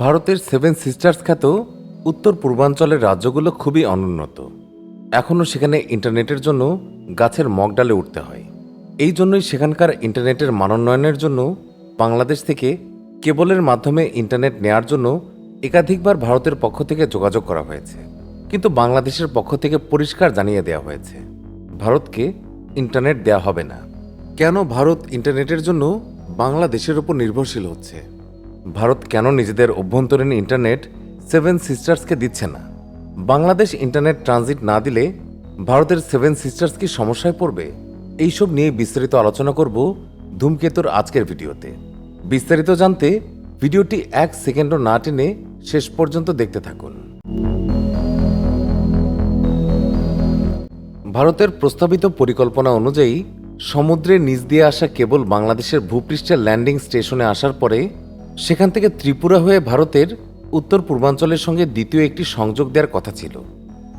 ভারতের seven sisters খ্যাত উত্তর পূর্বাঞ্চলের রাজ্যগুলো খুবই অনুন্নত। এখনও সেখানে ইন্টারনেটের জন্য গাছের মগডালে উঠতে হয়। এই জন্যই সেখানকার ইন্টারনেটের মানোন্নয়নের জন্য বাংলাদেশ থেকে কেবলের মাধ্যমে ইন্টারনেট নেয়ার জন্য একাধিকবার ভারতের পক্ষ থেকে যোগাযোগ করা হয়েছে। কিন্তু বাংলাদেশের পক্ষ থেকে পরিষ্কার জানিয়ে দেওয়া হয়েছে, ভারতকে ইন্টারনেট দেওয়া হবে না। কেন ভারত ইন্টারনেটের জন্য বাংলাদেশের উপর নির্ভরশীল হচ্ছে? ভারত কেন নিজেদের অভ্যন্তরীণ ইন্টারনেট সেভেন সিস্টার্সকে দিচ্ছে না? বাংলাদেশ ইন্টারনেট ট্রানজিট না দিলে ভারতের সেভেন সিস্টার্স কি সমস্যায় পড়বে? এইসব নিয়ে বিস্তারিত আলোচনা করব ধূমকেতুর আজকের ভিডিওতে। বিস্তারিত জানতে ভিডিওটি এক সেকেন্ডও না টেনে শেষ পর্যন্ত দেখতে থাকুন। ভারতের প্রস্তাবিত পরিকল্পনা অনুযায়ী সমুদ্রের নিচ দিয়ে আসা কেবল বাংলাদেশের ভূপৃষ্ঠের ল্যান্ডিং স্টেশনে আসার পরে সেখান থেকে ত্রিপুরা হয়ে ভারতের উত্তর পূর্বাঞ্চলের সঙ্গে দ্বিতীয় একটি সংযোগ দেওয়ার কথা ছিল।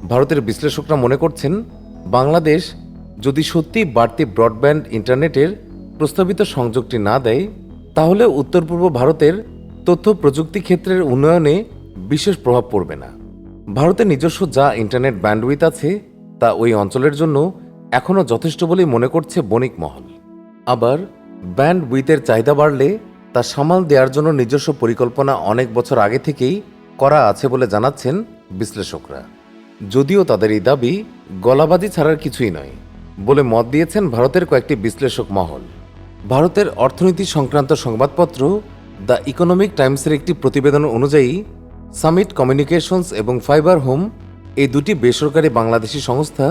ভারতের বিশ্লেষকরা মনে করছেন, বাংলাদেশ যদি সত্যি বাড়তি ব্রডব্যান্ড ইন্টারনেটের প্রস্তাবিত সংযোগটি না দেয়, তাহলে উত্তর পূর্ব ভারতের তথ্য প্রযুক্তি ক্ষেত্রের উন্নয়নে বিশেষ প্রভাব পড়বে না। ভারতের নিজস্ব যা ইন্টারনেট ব্যান্ডউইথ আছে, তা ওই অঞ্চলের জন্য এখনও যথেষ্ট বলেই মনে করছে বণিক মহল। আবার ব্যান্ড উইথের চাহিদা বাড়লে তা সামাল দেওয়ার জন্য নিজস্ব পরিকল্পনা অনেক বছর আগে থেকেই করা আছে বলে জানাচ্ছেন বিশ্লেষকরা। যদিও তাদের এই দাবি গলাবাজি ছাড়ার কিছুই নয় বলে মত দিয়েছেন ভারতের কয়েকটি বিশ্লেষক মহল। ভারতের অর্থনীতি সংক্রান্ত সংবাদপত্র দ্য ইকোনমিক টাইমসের একটি প্রতিবেদন অনুযায়ী সামিট কমিউনিকেশনস এবং ফাইবার হোম, এই দুটি বেসরকারি বাংলাদেশি সংস্থা,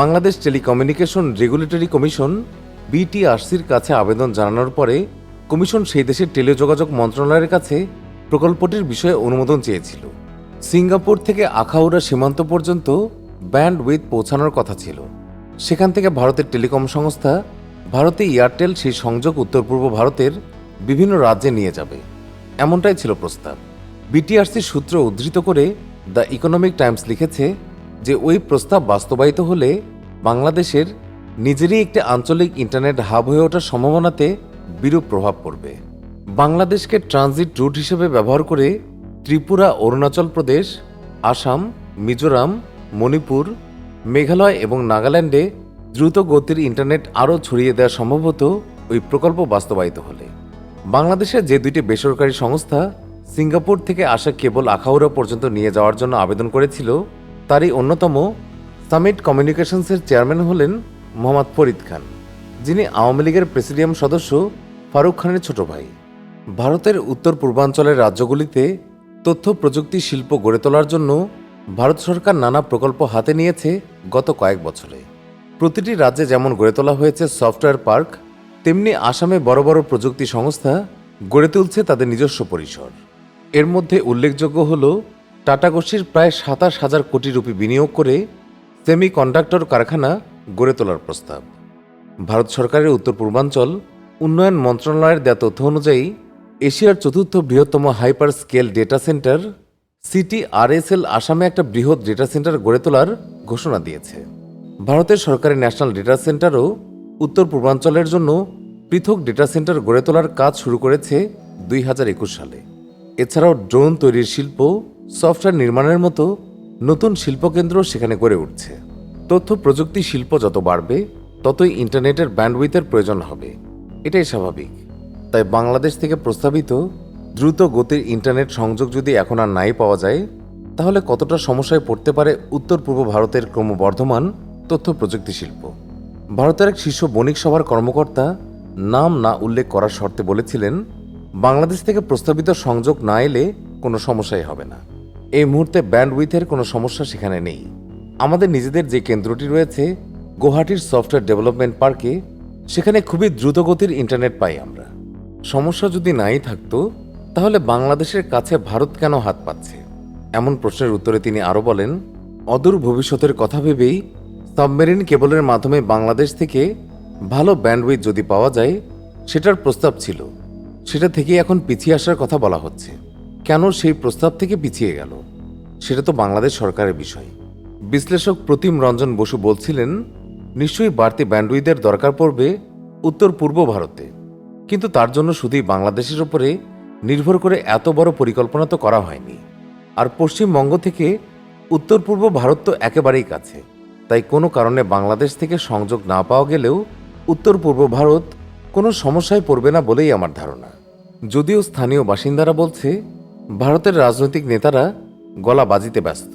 বাংলাদেশ টেলিকমিউনিকেশন রেগুলেটরি কমিশন, বিটিআরসির কাছে আবেদন জানানোর পরে কমিশন সেই দেশের টেলিযোগাযোগ মন্ত্রণালয়ের কাছে প্রকল্পটির বিষয়ে অনুমোদন চেয়েছিল। সিঙ্গাপুর থেকে আখাউড়া সীমান্ত পর্যন্ত ব্যান্ড উইথ পৌঁছানোর কথা ছিল। সেখান থেকে ভারতের টেলিকম সংস্থা ভারতে এয়ারটেল সেই সংযোগ উত্তর পূর্ব ভারতের বিভিন্ন রাজ্যে নিয়ে যাবে। এমনটাই ছিল প্রস্তাব। বিটিআরসির সূত্র উদ্ধৃত করে দ্য ইকোনমিক টাইমস লিখেছে যে ওই প্রস্তাব বাস্তবায়িত হলে বাংলাদেশের নিজেরই একটি আঞ্চলিক ইন্টারনেট হাব হয়ে ওঠার সম্ভাবনাতে বিরূপ প্রভাব পড়বে। বাংলাদেশকে ট্রানজিট রুট হিসেবে ব্যবহার করে ত্রিপুরা, অরুণাচল প্রদেশ, আসাম, মিজোরাম, মণিপুর, মেঘালয় এবং নাগাল্যান্ডে দ্রুত গতির ইন্টারনেট আরও ছড়িয়ে দেওয়া সম্ভব হতো ওই প্রকল্প বাস্তবায়িত হলে। বাংলাদেশের যে দুইটি বেসরকারি সংস্থা সিঙ্গাপুর থেকে আসা কেবল আখাউড়া পর্যন্ত নিয়ে যাওয়ার জন্য আবেদন করেছিল, তারই অন্যতম সামিট কমিউনিকেশনসের চেয়ারম্যান হলেন মোহাম্মদ ফরিদ খান। যিনি আওয়ামী লীগের প্রেসিডিয়াম সদস্য, ফারুক খানের ছোট ভাই। ভারতের উত্তর পূর্বাঞ্চলের রাজ্যগুলিতে তথ্য প্রযুক্তি শিল্প গড়ে তোলার জন্য ভারত সরকার নানা প্রকল্প হাতে নিয়েছে গত কয়েক বছরে। প্রতিটি রাজ্যে যেমন গড়ে তোলা হয়েছে সফটওয়্যার পার্ক, তেমনি আসামে বড় বড় প্রযুক্তি সংস্থা গড়ে তুলছে তাদের নিজস্ব পরিসর। এর মধ্যে উল্লেখযোগ্য হল, টাটা গোষ্ঠীর প্রায় সাতাশ হাজার কোটি রুপি বিনিয়োগ করে সেমি কন্ডাক্টর কারখানা গড়ে তোলার প্রস্তাব। ভারত সরকারের উত্তর পূর্বাঞ্চল, উন্নয়ন মন্ত্রণালয়ের দেয়া তথ্য অনুযায়ী, এশিয়ার চতুর্থ বৃহত্তম hyper scale data center city RSL আসামে একটা বৃহৎ ডেটা সেন্টার গড়ে তোলার ঘোষণা দিয়েছে। ভারতের সরকারি ন্যাশনাল ডেটা সেন্টারও উত্তর পূর্বাঞ্চলের জন্য পৃথক ডেটা সেন্টার গড়ে তোলার কাজ শুরু করেছে দুই হাজার একুশ সালে। এছাড়াও ড্রোন তৈরির শিল্প, সফটওয়্যার নির্মাণের মতো নতুন শিল্পকেন্দ্র সেখানে গড়ে উঠছে। তথ্য প্রযুক্তি শিল্প যত বাড়বে ততই ইন্টারনেটের ব্যান্ডউইথের প্রয়োজন হবে। এটাই স্বাভাবিক। তাই বাংলাদেশ থেকে প্রস্তাবিত দ্রুত গতির ইন্টারনেট সংযোগ যদি এখন আর নাই পাওয়া যায়, তাহলে কতটা সমস্যায় পড়তে পারে উত্তর পূর্ব ভারতের ক্রমবর্ধমান তথ্য প্রযুক্তি শিল্প? ভারতের এক শীর্ষ বণিক সভার কর্মকর্তা নাম না উল্লেখ করার শর্তে বলেছিলেন, বাংলাদেশ থেকে প্রস্তাবিত সংযোগ না এলে কোনো সমস্যাই হবে না। এই মুহূর্তে ব্যান্ডউইথের কোনো সমস্যা সেখানে নেই। আমাদের নিজেদের যে কেন্দ্রটি রয়েছে গুয়াহাটির সফটওয়্যার ডেভেলপমেন্ট পার্কে সেখানে খুবই দ্রুতগতির ইন্টারনেট পাই আমরা। সমস্যা যদি নাই থাকতো, তাহলে বাংলাদেশের কাছে ভারত কেন হাত পাচ্ছে? এমন প্রশ্নের উত্তরে তিনি আরও বলেন, অদূর ভবিষ্যতের কথা ভেবেই সাবমেরিন কেবলের মাধ্যমে বাংলাদেশ থেকে ভালো ব্যান্ডউইথ যদি পাওয়া যায়, সেটার প্রস্তাব ছিল। সেটা থেকে এখন পিছিয়ে আসার কথা বলা হচ্ছে। কেন সেই প্রস্তাব থেকে পিছিয়ে গেল? সেটা তো বাংলাদেশ সরকারের বিষয়। বিশ্লেষক প্রতিম রঞ্জন বসু বলছিলেন নিশ্চয়ই বাড়তি ব্যান্ডউইথের দরকার পড়বে উত্তর পূর্ব ভারতে। কিন্তু তার জন্য শুধুই বাংলাদেশের ওপরে নির্ভর করে এত বড় পরিকল্পনা তো করা হয়নি। আর পশ্চিমবঙ্গ থেকে উত্তর পূর্ব ভারত তো একেবারেই কাছে। তাই কোনো কারণে বাংলাদেশ থেকে সংযোগ না পাওয়া গেলেও উত্তর পূর্ব ভারত কোনো সমস্যায় পড়বে না বলেই আমার ধারণা। যদিও স্থানীয় বাসিন্দারা বলছে, ভারতের রাজনৈতিক নেতারা গলা বাজিতে ব্যস্ত।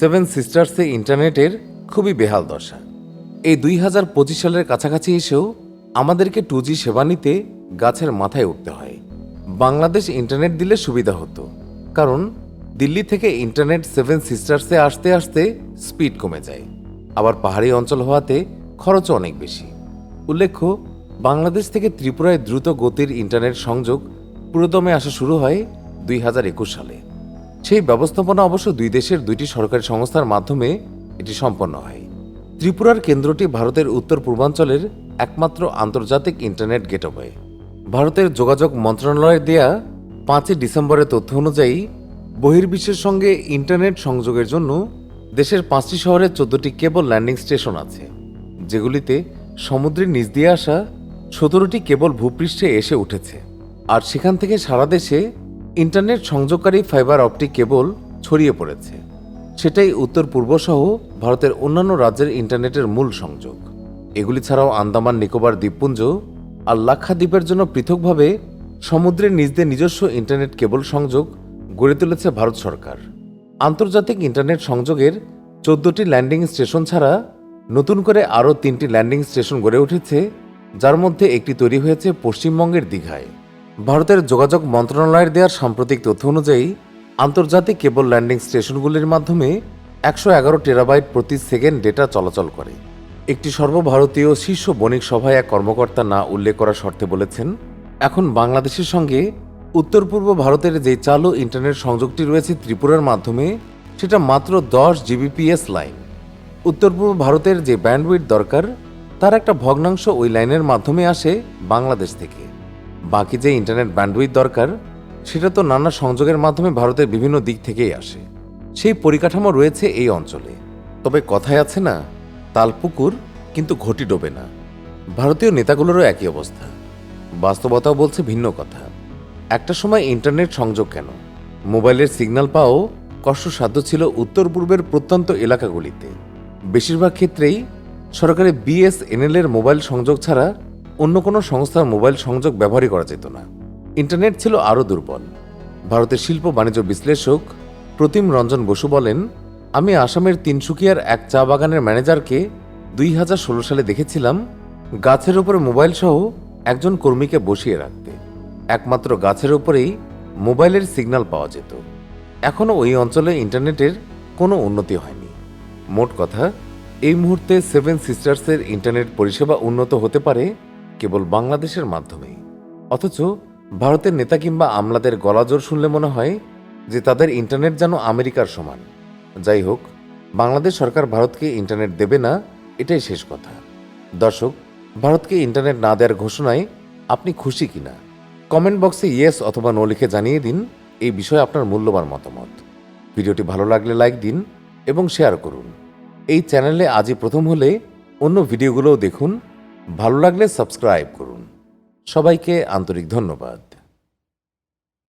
সেভেন সিস্টার্সে ইন্টারনেটের খুবই বেহাল দশা। এই দুই হাজার পঁচিশ সালের কাছাকাছি এসেও আমাদেরকে টু জি সেবা নিতে গাছের মাথায় উঠতে হয়। বাংলাদেশ ইন্টারনেট দিলে সুবিধা হতো, কারণ দিল্লি থেকে ইন্টারনেট সেভেন সিস্টার্সে আসতে আসতে স্পিড কমে যায়। আবার পাহাড়ি অঞ্চল হওয়াতে খরচও অনেক বেশি। উল্লেখ্য, বাংলাদেশ থেকে ত্রিপুরায় দ্রুত গতির ইন্টারনেট সংযোগ পুরোদমে আসা শুরু হয় দুই হাজার একুশ সালে। সেই ব্যবস্থাপনা অবশ্য দুই দেশের দুইটি সরকারি সংস্থার মাধ্যমে এটি সম্পন্ন হয়। ত্রিপুরার কেন্দ্রটি ভারতের উত্তর পূর্বাঞ্চলের একমাত্র আন্তর্জাতিক ইন্টারনেট গেটওয়ে। ভারতের যোগাযোগ মন্ত্রণালয়ের দেয়া পাঁচই ডিসেম্বরের তথ্য অনুযায়ী বহির্বিশ্বের সঙ্গে ইন্টারনেট সংযোগের জন্য দেশের পাঁচটি শহরে চোদ্দটি কেবল ল্যান্ডিং স্টেশন আছে, যেগুলিতে সমুদ্রের নিচ দিয়ে আসা সতেরোটি কেবল ভূপৃষ্ঠে এসে উঠেছে। আর সেখান থেকে সারা দেশে ইন্টারনেট সংযোগকারী ফাইবার অপটিক কেবল ছড়িয়ে পড়েছে। সেটাই উত্তর পূর্ব সহ ভারতের অন্যান্য রাজ্যের ইন্টারনেটের মূল সংযোগ। এগুলি ছাড়াও আন্দামান, নিকোবর দ্বীপপুঞ্জ আর লাক্ষাদ্বীপের জন্য পৃথকভাবে সমুদ্রের নিজদের নিজস্ব ইন্টারনেট কেবল সংযোগ গড়ে তুলেছে ভারত সরকার। আন্তর্জাতিক ইন্টারনেট সংযোগের চোদ্দটি ল্যান্ডিং স্টেশন ছাড়া নতুন করে আরও তিনটি ল্যান্ডিং স্টেশন গড়ে উঠেছে, যার মধ্যে একটি তৈরি হয়েছে পশ্চিমবঙ্গের দীঘায়। ভারতের যোগাযোগ মন্ত্রণালয়ের দেওয়ার সাম্প্রতিক তথ্য অনুযায়ী আন্তর্জাতিক কেবল ল্যান্ডিং স্টেশনগুলির মাধ্যমে একশো এগারো টেরাবাইট প্রতি সেকেন্ড ডেটা চলাচল করে। একটি সর্বভারতীয় শীর্ষ বণিক সভায় এক কর্মকর্তা না উল্লেখ করার শর্তে বলেছেন, এখন বাংলাদেশের সঙ্গে উত্তর পূর্ব ভারতের যে চালু ইন্টারনেট সংযোগটি রয়েছে ত্রিপুরার মাধ্যমে, সেটা মাত্র দশ জিবিপিএস লাইন। উত্তর পূর্ব ভারতের যে ব্যান্ডউইড দরকার, তার একটা ভগ্নাংশ ওই লাইনের মাধ্যমে আসে বাংলাদেশ থেকে। বাকি যে ইন্টারনেট ব্যান্ডউইথ দরকার সেটা তো নানা সংযোগের মাধ্যমে ভারতের বিভিন্ন দিক থেকেই আসে। সেই পরিকাঠামো রয়েছে এই অঞ্চলে। তবে কথায় আছে না, তালপুকুর কিন্তু ঘটি ডোবে না। ভারতীয় নেতাগুলোরও একই অবস্থা। বাস্তবতাও বলছে ভিন্ন কথা। একটা সময় ইন্টারনেট সংযোগ কেন? মোবাইলের সিগন্যাল পাও কষ্টসাধ্য ছিল উত্তর পূর্বের প্রত্যন্ত এলাকাগুলিতে। বেশিরভাগ ক্ষেত্রেই সরকারি বিএসএনএল এর মোবাইল সংযোগ ছাড়া অন্য কোনো সংস্থার মোবাইল সংযোগ ব্যবহারই করা যেত না। ইন্টারনেট ছিল আরও দুর্বল। ভারতের শিল্প বাণিজ্য বিশ্লেষক প্রতিম রঞ্জন বসু বলেন, আমি আসামের তিনসুকিয়ার এক চা বাগানের ম্যানেজারকে দুই হাজার ষোলো সালে দেখেছিলাম, গাছের উপরে মোবাইল সহ একজন কর্মীকে বসিয়ে রাখতে। একমাত্র গাছের উপরেই মোবাইলের সিগন্যাল পাওয়া যেত। এখনও ওই অঞ্চলে ইন্টারনেটের কোনো উন্নতি হয়নি। মোট কথা, এই মুহূর্তে সেভেন সিস্টার্সের ইন্টারনেট পরিষেবা উন্নত হতে পারে কেবল বাংলাদেশের মাধ্যমেই। অথচ ভারতের নেতা কিংবা আমলাদের গলাজোর শুনলে মনে হয় যে তাদের ইন্টারনেট যেন আমেরিকার সমান। যাই হোক, বাংলাদেশ সরকার ভারতকে ইন্টারনেট দেবে না, এটাই শেষ কথা। দর্শক, ভারতকে ইন্টারনেট না দেওয়ার ঘোষণায় আপনি খুশি কিনা? কমেন্ট বক্সে ইয়েস অথবা নো লিখে জানিয়ে দিন এই বিষয়ে আপনার মূল্যবান মতামত। ভিডিওটি ভালো লাগলে লাইক দিন এবং শেয়ার করুন। এই চ্যানেলে আজই প্রথম হলে অন্য ভিডিওগুলোও দেখুন। ভালো লাগলে সাবস্ক্রাইব করুন। সবাইকে আন্তরিক ধন্যবাদ।